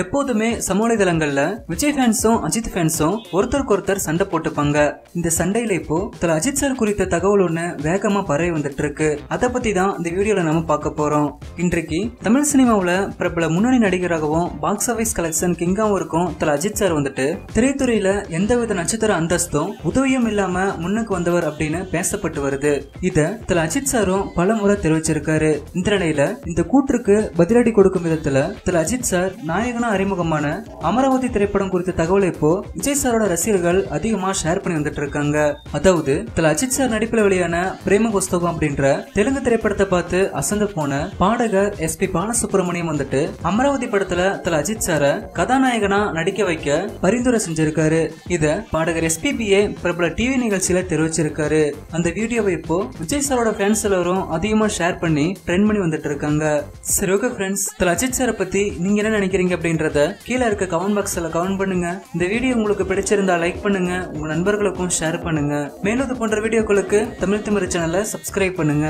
எப்போதுமே சமூக வலைதளங்கள்ல விஜய் ஃபேன்ஸும் அஜித் ஃபேன்ஸும் ஒருத்தருக்கு ஒருத்தர் சண்டை போட்டுப்பாங்க. இந்த சண்டையில இப்போ தல அஜித் சார் குறித்த தகவல் ஒண்ணு வேகமா பரவி வந்துட்டு இருக்கு அதை பத்தி தான் இந்த வீடியோல நம்ம பார்க்க போறோம். இன்றைக்கு தமிழ் சினிமாவில் பிரபல முன்னணி நடிகராகவும் பாக்ஸ் ஆபீஸ் கலெக்ஷன் கிங்காவும் இருக்கும் தல அஜித் சார் வந்துட்டு திரைத்துறையில எந்தவித நட்சத்திர அந்தஸ்தும் உதவியும் இல்லாம முன்னுக்கு வந்தவர் அப்படின்னு பேசப்பட்டு வருது. இத தல அஜித் சாரும் பல முறை தெரிவிச்சிருக்காரு. இந்த நிலையில இந்த கூற்றுக்கு பதிலடி கொடுக்கும் விதத்துல தல அஜித் சார் நாயகன் அறிமுகமான அமராவதி திரைப்படம் குறித்த தகவலை இப்போ விஜய் சாரோட ரசிகர்கள் அதிகமா ஷேர் பண்ணி வந்துட்டு இருக்காங்க. அதாவது தல அஜித் சார் நடிப்புல வெளியான பிரேம புஸ்தகம் அப்படின்ற தெலுங்கு திரைப்படத்தை பார்த்து அசந்து போன பாடகர் எஸ் பி பாலசுப்ரமணியம் வந்துட்டு அமராவதி படத்துல தல அஜித் சார கதாநாயகனா நடிக்க வைக்க பரிந்துரை செஞ்சிருக்காரு. இத பாடகர் எஸ்பிபிஏ பிரபல டிவி நிகழ்ச்சியில தெரிவிச்சிருக்காரு. அந்த வீடியோவை இப்போ விஜய் சாரோட ஃபேன்ஸ் எல்லாரும் அதிகமா ஷேர் பண்ணி ட்ரெண்ட் பண்ணி வந்துட்டு இருக்காங்க. சரி ஓகே ஃப்ரெண்ட்ஸ் தல அஜித் சாரை பத்தி நீங்க என்ன நினைக்கிறீங்க அப்படின்னு அப்படின்றத கீழே இருக்க கமெண்ட் பாக்ஸ்ல கமெண்ட் பண்ணுங்க. இந்த வீடியோ உங்களுக்கு பிடிச்சிருந்தா லைக் பண்ணுங்க. உங்க நண்பர்களுக்கும் ஷேர் பண்ணுங்க. மேலும் இது போன்ற வீடியோக்களுக்கு தமிழ் திமிரு சேனலை சப்ஸ்கிரைப் பண்ணுங்க.